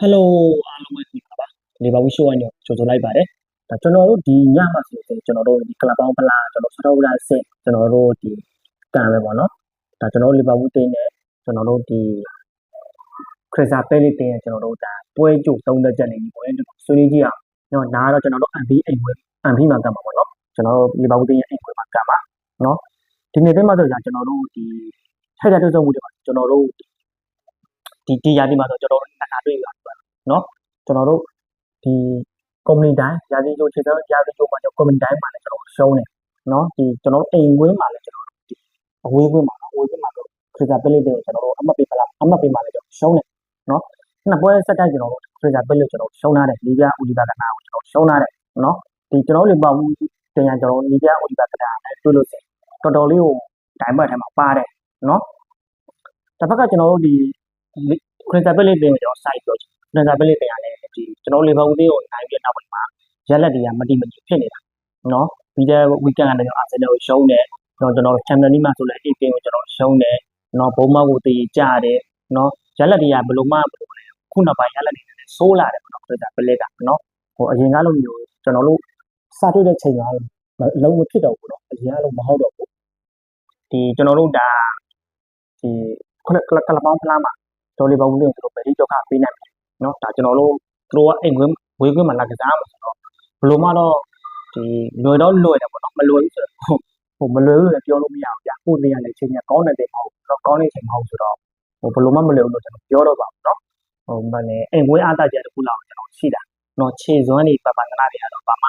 ဟယ်လိုအားလုံးပဲဒီပါပါနေပါဘူးရှိုးဝိုင်းတော့ကြိုဆိုလိုက်ပါတယ်ဒါကျွန်တော်တို့ဒီညမှာဆိုရင်ကျွန်တော်တို့ဒီကလပ်ပေါင်းဖလားကျွန်တော်စတော့လာဆက်ကျွန်တော်တို့ဒီကန်ပဲပေါ့နော်ဒါကျွန်တော်တို့လီဗာပူးတင်းနဲ့ကျွန်တော်တို့ဒီခရစ်စာပဲလီတင်းရဲ့ကျွန်တော်တို့ဒါပွဲကြိုသုံးသက်ချက်နေပြီပေါ့နော်ဆွေးနွေးကြည့်အောင်နော်နားတော့ကျွန်တော်တို့ MB အိမ်ဝဲ MB မှာကန်ပါပေါ့နော်ကျွန်တော်တို့လီဗာပူးတင်းရဲ့အိမ်ဝဲမှာကန်ပါနော်ဒီနေ့တင်းမှာဆိုရင်ကျွန်တော်တို့ဒီထက်ကြတဲ့စုံမှုတွေပါကျွန်တော်တို့ ဒီဒီရာဒီမှာဆိုကျွန်တော်တို့နှစ်အားတွေ့ရပါနော်ကျွန်တော်တို့ဒီကုမ္ပဏီတိုင်းရာသီကျိုးခြေသောရာသီကျိုးမှာကျွန်တော်ကုမ္ပဏီတိုင်းမှာလည်းကျွန်တော်ရှုံးတယ်နော်ဒီကျွန်တော်အိမ်ဝင်းမှာလည်းကျွန်တော်ဒီအဝေးဝင်းမှာအဝေးဝင်းမှာတော့ခရစ်စာပလစ်တွေကျွန်တော်တို့အမှတ်ပေးပလားအမှတ်ပေးမှာလည်းကျွန်တော်ရှုံးတယ်နော်နှစ်ပွဲဆက်တိုက်ကျွန်တော်တို့ခရစ်စာပလစ်ကျွန်တော်ရှုံးထားတယ်လီဗျာဦးလီဗာကနာကိုကျွန်တော်ရှုံးထားတယ်နော်ဒီကျွန်တော်လီဗာဘူးတင်ရကျွန်တော်လီဗျာဦးလီဗာကနာနဲ့တွေ့လို့စင်တော်တော်လေးကိုဒိုင်ဘတ်ထဲမှာပါတယ်နော်တစ်ဖက်ကကျွန်တော်တို့ဒီ ခရစ်စာပလစ်တွေကျွန်တော်စိုက်ပြောချင်ခရစ်စာပလစ်တွေရတယ်ဒီကျွန်တော်လီဗာဘူးလေးကိုနိုင်ပြီးနောက်ပိုင်းမှာရက်လက်တွေကမတိမတိဖြစ်နေတာနော်ပြီးတဲ့ weekend ကလည်းကျွန်တော်အာဆင်နယ်ကိုရှုံးတယ်နော်ကျွန်တော်ချန်ပီယံလိမှာဆိုလည်းအေးပင်ကိုကျွန်တော်ရှုံးတယ်နော်ဘုံမောက်ကိုတည်ကြတယ်နော်ရက်လက်တွေကဘယ်လိုမှဘယ်လိုလဲခုနောက်ပိုင်းရက်လက်တွေလည်းဆိုးလာတယ်ပေါ့နော်ခရစ်တာပလက်ကနော်ဟိုအရင်ကလိုမျိုးကျွန်တော်တို့စတွေ့တဲ့ချိန်ကတော့အလုံးမဖြစ်တော့ဘူးနော်အရင်ကလိုမဟုတ်တော့ဘူးဒီကျွန်တော်တို့ဒါဒီကလကလပေါင်းဖလားမှာ ဒေါ်လီဘောင်းလေးကျွန်တော်ဗတိဒုက္ခပေးနိုင်တယ်နော်ဒါကျွန်တော်တို့သူတို့ကအိမ်ခွင်းဝေးခွင်းမှာလာကစားမှာဆိုတော့ဘလို့မှတော့ဒီလွယ်တော့လွယ်တယ်ပေါ့နော်မလွယ်ဘူးဆိုတော့ဟိုမလွယ်ဘူးလို့လည်းပြောလို့မရဘူးဗျကိုယ်တင်ရလည်းချိန်ကကောင်းတဲ့ချိန်မဟုတ်ဘူးတော့ကောင်းတဲ့ချိန်မဟုတ်ဆိုတော့ဟိုဘလို့မှမလွယ်ဘူးလို့ကျွန်တော်ပြောတော့ပါဘူးနော်ဟိုမနဲ့အိမ်ဝဲအားတချက်တစ်ခုလောက်ကျွန်တော်ရှိတာနော်ခြေစွမ်းတွေပပန္နနာတွေကတော့ဘာမှ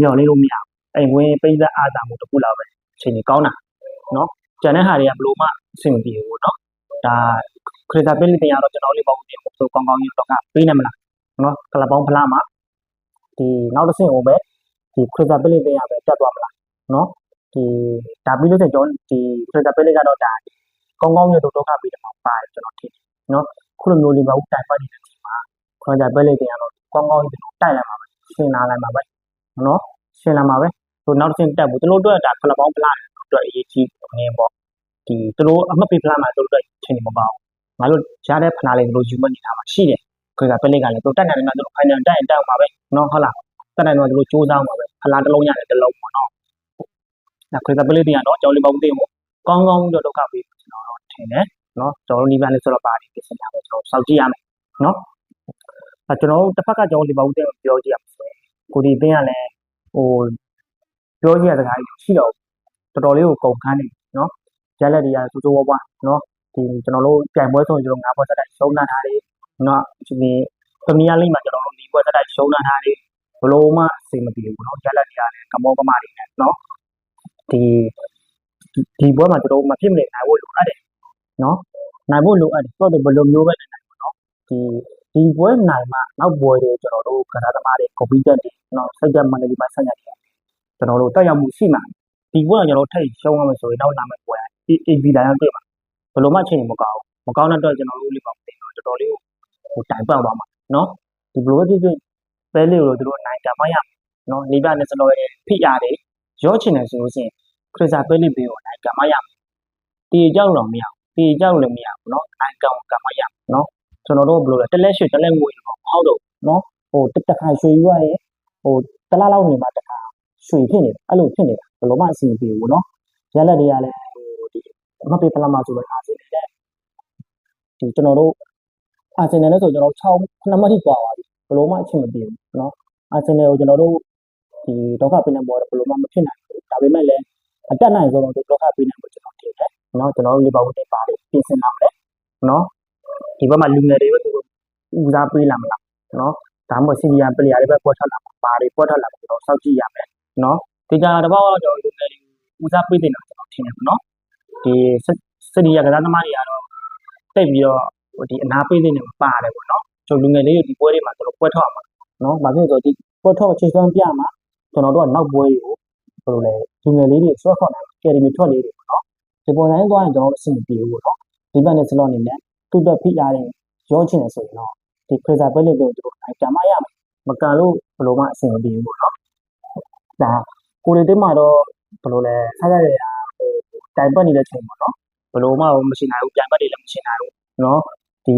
ညှော်နေလို့မရဘူးအိမ်ဝဲပိဿအားတာမှုတစ်ခုလောက်ပဲချိန်ကြီးကောင်းတာနော်ကျန်တဲ့ဟာတွေကဘလို့မှအဆင်မပြေဘူးနော်ဒါ ခရစ်တာပင်းလေးတင်ရတော့ကျွန်တော်လေးပေါ့ဘူးတင်ဖို့ဆိုကောင်းကောင်းကြီးတော့ကပေးနိုင်မလားနော်ကလပေါင်းဖလားမှာဒီနောက်တစ်ဆင့်ကိုပဲဒီခရစ်တာပလစ်တွေကပဲတက်သွားမလားနော်ဒီဒါပြီးလို့ဆိုကျွန်တော်ဒီခရစ်တာပလစ်ကတော့ဒါကောင်းကောင်းရတော့ဒုက္ခပြီးတော့ပါတယ်ကျွန်တော်ထင်တယ်နော်ခုလိုမျိုးလေးပါဦးတိုင်ပတ်နေတဲ့ချိန်မှာခရစ်တာပလစ်တွေကတော့ကောင်းကောင်းကျွန်တော်တိုက်လာမှာပဲရှင်းလာလိုက်မှာပဲနော်ရှင်းလာမှာပဲဟိုနောက်တစ်ဆင့်တက်ဘူးသူတို့အတွက်ဒါခလပေါင်းပလာအတွက်အရေးကြီးနေပေါ့ဒီသူတို့အမှတ်ပေးပလာမှာသူတို့အတွက်ချိန်နေမကောင်း ငါတို့ကြားတဲ့ဖနာလေးသူတို့ယူမနေတာမှာရှိတယ်ခရစ်တာပလစ်ကလည်းသူတက်နိုင်တယ်မှာသူတို့ဖိုင်နယ်တက်ရင်တက်အောင်ပါပဲနော်ဟုတ်လားတက်နိုင်တော့သူတို့စူးစမ်းပါပဲဖလားတစ်လုံးရတယ်တစ်လုံးပေါ့နော်ဒါခရစ်တာပလစ်တွေကတော့ကျောင်းလေးပေါင်းသိမို့ကောင်းကောင်းတော့ဒုက္ခပေးကျွန်တော်တော့ထင်တယ်နော်ကျွန်တော်တို့ဒီဘက်လေးဆိုတော့ပါတယ်ပြင်ဆင်တာပဲကျွန်တော်စောင့်ကြည့်ရမယ်နော်အဲကျွန်တော်တို့တစ်ဖက်ကကျောင်းလေးပေါင်းသိပြောကြည့်ရမှာဆိုရင်ကိုဒီတင်းကလည်းဟိုပြောကြည့်ရတဲ့ခါရှိတော့တော်တော်လေးကိုကုန်ခန်းနေနော်ရက်လက်တွေကစူးစူးဝါးဝါနော် ဒီကျွန်တော်တို့ပြိုင်ပွဲဆိုရင်ကျွန်တော်ငါးပွဲစတိုက်ရှုံးတာထားတယ်နော်ဒီပရီးမီးယားလိမှာကျွန်တော်တို့ဒီပွဲစတိုက်ရှုံးတာထားတယ် ဘလို့မှအဆင်မပြေဘူးเนาะရက်လက်တွေကလည်းကမောကမတွေနဲ့เนาะဒီဒီဘွဲမှာကျွန်တော်မဖြစ်မနေနိုင်ဖို့လိုအပ်တယ်เนาะနိုင်ဖို့လိုအပ်တယ်ဆိုတော့ဘယ်လိုမျိုးပဲနိုင်ဖို့เนาะဒီဒီဘွဲနိုင်မှနောက်ဘွဲတွေကျွန်တော်တို့ကစားသမားတွေ copy တက်တွေเนาะစိတ်သက်မန္တလေးမှာဆက်ညက်တယ်ကျွန်တော်တို့တက်ရောက်မှုရှိမှာဒီဘွဲကကျွန်တော်ထိတ်ရှုံးရမယ်ဆိုရင်နောက်လာမယ့်ဘွဲ AB တိုင်းအောင်တွေ့မှာ ဘယ်လိုမှချိန်ရင်မကောင်းဘူးမကောင်းတဲ့အတွက်ကျွန်တော်တို့လေးပါမသိတော့တော်တော်လေးကိုဟိုတိုင်ပတ်သွားမှာနော်ဒီဘလိုပဲဖြစ်ဖြစ်ပဲလေးကိုတို့နိုင်ကြမရနော်နေပြနဲ့စလောရဲ့ဖိအားတွေရောချင်တယ်ဆိုလို့ရှိရင်ခရစ်စာပဲလေးပေးကိုနိုင်ကြမရတီကြောက်တော့မရတီကြောက်လည်းမရဘူးနော်နိုင်ကောင်ကမရနော်ကျွန်တော်တို့ဘလိုလဲတလက်ရွှေတလက်ငွေတော့မဟုတ်တော့နော်ဟိုတက်တခါရွှေရွာရဲ့ဟိုတလားလောက်နေမှာတခါရွှေဖြစ်နေတာအဲ့လိုဖြစ်နေတာဘယ်လိုမှအဆင်မပြေဘူးနော်ရလက်တွေကလည်း မပေပလာမဆိုတော့အာဆင်နယ်နဲ့ဒီကျွန်တော်တို့အာဆင်နယ်နဲ့ဆိုကျွန်တော်6နှစ်မှတ်ထိပွားပါပြီဘယ်လိုမှအဆင်မပြေဘူးเนาะ အာဆင်နယ်ကိုကျွန်တော်တို့ဒီဒုက္ခပေးနိုင်ပေါ်တော့ဘယ်လိုမှမဖြစ်နိုင်ဘူးဒါပေမဲ့လည်းအတက်နိုင်ဆုံးတော့ဒုက္ခပေးနိုင်ဖို့ကျွန်တော်ထင်တယ်เนาะကျွန်တော်တို့လီဗာပူးတင်ပါတယ်ပြင်ဆင်လာမယ်เนาะဒီဘက်မှာလူငယ်တွေပဲသူတို့ဦးစားပေးလာမလားเนาะဒါမှမဟုတ်စီနီယာပလေယာတွေပဲပေါ်ထွက်လာမှာဘာတွေပေါ်ထွက်လာမှာကျွန်တော်စောင့်ကြည့်ရမယ်เนาะဒီကြတော့ကျွန်တော်လူငယ်တွေဦးစားပေးတင်တာကျွန်တော်ထင်တယ်เนาะ ဒီစစ်တီရကစားသမားတွေကတော့တက်ပြီးတော့ဒီအနာပေးတဲ့နေပါတယ်ပေါ့နော်ကျွန်တော်လူငယ်လေးတွေဒီပွဲတွေမှာကျွန်တော်ပွဲထောက်မှာနော်ဘာဖြစ်လို့ဆိုတော့ဒီပွဲထောက်ချေစွမ်းပြမှာကျွန်တော်တို့ကနောက်ပွဲတွေကိုဘယ်လိုလဲလူငယ်လေးတွေဆွဲခေါ်တာကယ်ဒမီထွက်လေးတွေပေါ့နော်ဒီပုံစံသွားရင်ကျွန်တော်အဆင်ပြေဘူးပေါ့နော်ဒီဘက်နဲ့ဆလော့အနေနဲ့သူ့ဘက်ဖိအားတဲ့ရောချင်တယ်ဆိုရင်တော့ဒီခရစာပဲလက်လို့တို့အကြမ်းမရမယ်မကန်လို့ဘယ်လိုမှအဆင်မပြေဘူးပေါ့နော်ဒါကိုရီတက်မှာတော့ဘယ်လိုလဲဆက်ရရ တိုင်ပတ်နေတဲ့ချိန်ပေါ့နော်။ဘယ်လိုမှမရှိနိုင်ဘူးပြန်ပတ်တွေလည်းမရှိနိုင်ဘူးနော်။ဒီ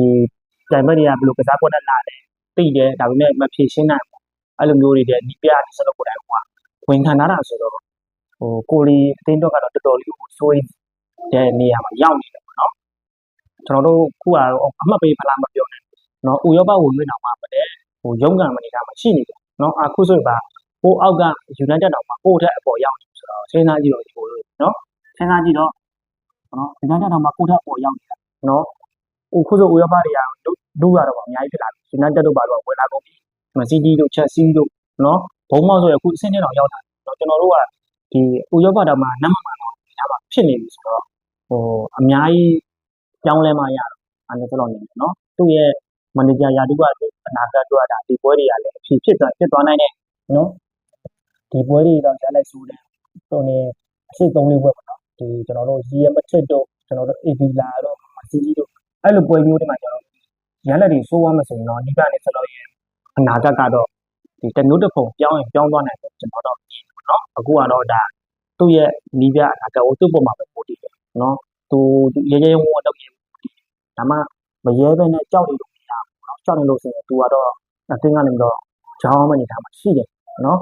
ကြိုင်ဘက်တွေကဘယ်လိုကစားကွက်နဲ့လာတယ်သိတယ်ဒါပေမဲ့မဖြေရှင်းနိုင်ဘူးအဲ့လိုမျိုးတွေတဲ့နီးပြနေစတော့ကိုယ်တိုင်ကဝင်ခံထားတာဆိုတော့ဟိုကိုလီအတင်းတော့ကတော့တော်တော်လေးကိုစိုးရိမ်တဲ့နေရာမှာရောက်နေတယ်ပေါ့နော်ကျွန်တော်တို့ခုကတော့အမှတ်ပေးဖလားမပြောနဲ့နော်ဥရောပဝင်ဝင်တော့မှမတဲ့ဟိုရုံးကန်မနေတာမှရှိနေတယ်နော်အခုဆိုရင်ပါဟိုအောက်က United တော့မှဟိုထက်အပေါ်ရောက်နေဆိုတော့စဉ်းစားကြည့်တော့ဒီလိုနော် စဉ်းစားကြည့်တော့နော် United တော့မှကိုထက်အပေါ်ရောက်နေတာနော်ဟိုခုဆိုဥရောပတွေကလူရတော့အများကြီးဖြစ်လာပြီယူနိုက်တက်တို့ဘာလို့ဝင်လာကုန်ပြီမစီးတီးတို့ချက်စီးတို့နော်ဘုံမောက်ဆိုရအခုအဆင့်နဲ့တော့ရောက်လာတယ်နော်ကျွန်တော်တို့ကဒီဥရောပတော့မှနမ်းမမှန်တော့ဒါမှဖြစ်နေပြီဆိုတော့ဟိုအများကြီးပြောင်းလဲမှရတော့အဲ့ဒါဆိုတော့နေတယ်နော်သူ့ရဲ့မန်နေဂျာယာတုကအနာဂတ်တို့ကဒါဒီပွဲတွေကလည်းအဖြစ်ဖြစ်သွားဖြစ်သွားနိုင်တယ်နော်ဒီပွဲတွေတော့ကြားလိုက်ဆိုတယ်ဆိုနေအရှိသုံးလေးပွဲပေါ့နော် ဒီကျွန်တော်တို့ရီယမထစ်တို့ကျွန်တော်တို့အေဗီလာတို့မစီးတီးတို့အဲ့လိုပွဲမျိုးတွေမှာကျွန်တော်ရန်လက်တွေစိုးရမယ်ဆိုရင်တော့ဒီကနေဆက်လို့ရင်အနာဂတ်ကတော့ဒီတမျိုးတစ်ပုံပြောင်းရင်ပြောင်းသွားနိုင်တယ်ကျွန်တော်တော့မြင်တယ်နော်အခုကတော့ဒါသူ့ရဲ့နီးပြအနာဂတ်ကိုသူ့ပုံမှာပဲပို့တည်တယ်နော်သူရဲရဲဝံ့ဝံ့တော့ပြင်ဒါမှမရဲပဲနဲ့ကြောက်နေလို့မရဘူးနော်ကြောက်နေလို့ဆိုရင်သူကတော့အတင်းကနေပြီးတော့ကြောင်းမနေတာမှရှိတယ်နော်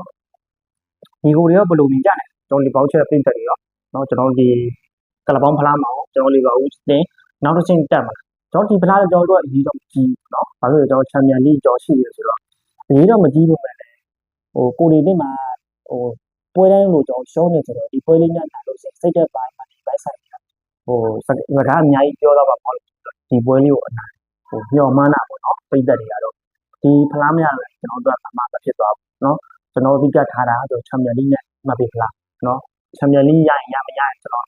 ဒီကိုတွေကဘယ်လိုမြင်ကြလဲကျွန်တော်ဒီပေါင်းချက်ပြင်တက်တွေရော နော်ကျွန်တော်ဒီကလပေါင်းဖလားမအောင်ကျွန်တော်လေးပါဦးတင်နောက်တစ်ချိန်တက်မှာ ကျွန်တော်ဒီဖလားတော့တော့အရေးတော့မကြီးဘူးเนาะ။ဘာလို့လဲကျွန်တော်ချန်ပီယံလိကျော်ရှိရဆိုတော့အရေးတော့မကြီးဘူးပဲလေ။ဟိုကိုရီနေ့မှာဟိုပွဲတိုင်းလို့ကျွန်တော်ရှုံးနေဆိုတော့ဒီပွဲလေးနဲ့လာလို့စိတ်စိတ်သက်ပိုင်းမှာဒီပိုက်ဆိုင်နေတာဟိုငါကအများကြီးပြောတော့ပါပေါ့ဒီပွဲလေးကိုအနိုင်ဟိုမျှော်မှန်းတာပေါ့နော်ပိတ်သက်တွေကတော့ဒီဖလားမရတော့ကျွန်တော်တို့ကဘာမှမဖြစ်သွားဘူးเนาะကျွန်တော်အဓိကထားတာဆိုချန်ပီယံလိနဲ့မပေးဖလားเนาะ ချန်ပီယံလိရရင်ရမရရင်ကျွန်တော်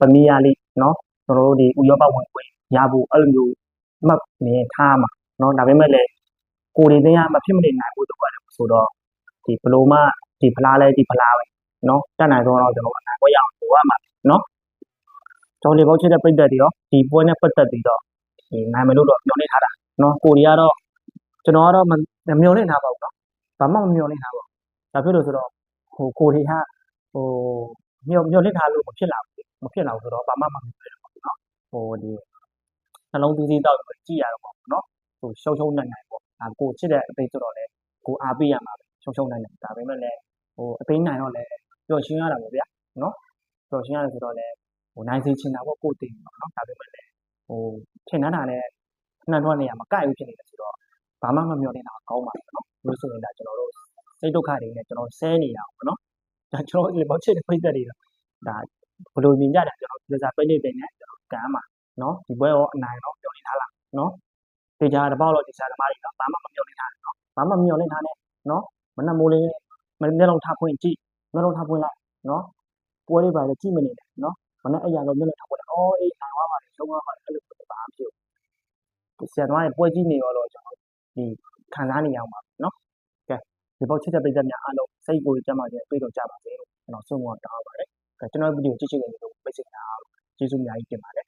ပမီးယားလိနော်ကျွန်တော်တို့ဒီဥရောပဝင်ဝင်ရဖို့အဲ့လိုမျိုးမှတ်နေထားမှာနော်ဒါပေမဲ့လည်းကိုယ်တွေတင်ရမဖြစ်မနေနိုင်ဘူးတော့လည်းဆိုတော့ဒီဘလို့မှဒီဖလားလဲဒီဖလားပဲနော်တက်နိုင်ဆုံးတော့ကျွန်တော်အနိုင်ပွဲရအောင်ပို့ရမှာနော်တော်လေဘောက်ချက်တဲ့ပိတ်သက်တွေရောဒီပွဲနဲ့ပတ်သက်ပြီးတော့ဒီနိုင်မယ်လို့တော့ပြောနေထားတာနော်ကိုရီးယားတော့ကျွန်တော်ကတော့မမျှော်လင့်ထားပါဘူးနော်ဘာမှမမျှော်လင့်ထားပါဘူးဒါဖြစ်လို့ဆိုတော့ဟိုကိုရီးယား ဟိုမျောမျောလင့်ထားလို့မဖြစ်လာဘူးမဖြစ်လာဘူးဆိုတော့ဘာမှမဖြစ်ဘူးပေါ့နော်ဟိုဒီနှလုံးသွေးသေးတော့ကြည့်ရတော့ပေါ့နော်ဟိုရှုံရှုံနိုင်နိုင်ပေါ့ဒါကိုချစ်တဲ့အသေးဆိုတော့လေကိုအားပေးရမှာပဲရှုံရှုံနိုင်နိုင်ဒါပေမဲ့လည်းဟိုအသေးနိုင်တော့လည်းပျော်ရှင်ရတာပေါ့ဗျာနော်ပျော်ရှင်ရတယ်ဆိုတော့လည်းဟိုနိုင်စေချင်တာပေါ့ကိုတင်ပေါ့နော်ဒါပေမဲ့လည်းဟိုထင်နေတာလည်းခဏတော့နေရာမကိုက်ဘူးဖြစ်နေတယ်ဆိုတော့ဘာမှမမျှော်နေတာကောင်းပါဘူးနော်လို့ဆိုရင်ဒါကျွန်တော်တို့စိတ်ဒုက္ခတွေနဲ့ကျွန်တော်ဆဲနေတာပေါ့နော် ဒါကျွန်တော်ဒီဘောချစ်တဲ့ဖိတ်သက်တွေဒါဘယ်လိုမြင်ကြတယ်ကျွန်တော်ဒီစားပိတ်နေတယ်နဲ့ကျွန်တော်ကမ်းမှာနော်ဒီဘွဲရောအနိုင်တော့ပြောနေထားလားနော်တေချာတပေါက်တော့ဒီစားသမားတွေတော့ဘာမှမပြောနေထားနဲ့နော်ဘာမှမပြောနေထားနဲ့နော်မနှမိုးလေးမမျက်လုံးထားဖွင့်ကြည့်မျက်လုံးထားဖွင့်လိုက်နော်ပွဲလေးပါလေကြည့်မနေနဲ့နော်မနဲ့အရာတော့မျက်လုံးထားဖွင့်လိုက်အော်အေးနိုင်သွားပါလေရှုံးသွားပါလေအဲ့လိုဖြစ်ပါဖြစ်ဒီဆရာသမားတွေပွဲကြည့်နေရောတော့ကျွန်တော်ဒီခံစားနေရအောင်ပါနော်ကဲ ဒီပေါက်ချစ်တဲ့ပိတ်သက်များအားလုံးစိတ်ကိုကြမ်းပါခြင်းအတွေ့အကြုံကြပါစေလို့ကျွန်တော်ဆုံးမတောင်းပါတယ်ကျွန်တော်ဗီဒီယိုကြည့်ချင်တဲ့လူပိတ်စင်တာကျေးဇူးအများကြီးတင်ပါတယ်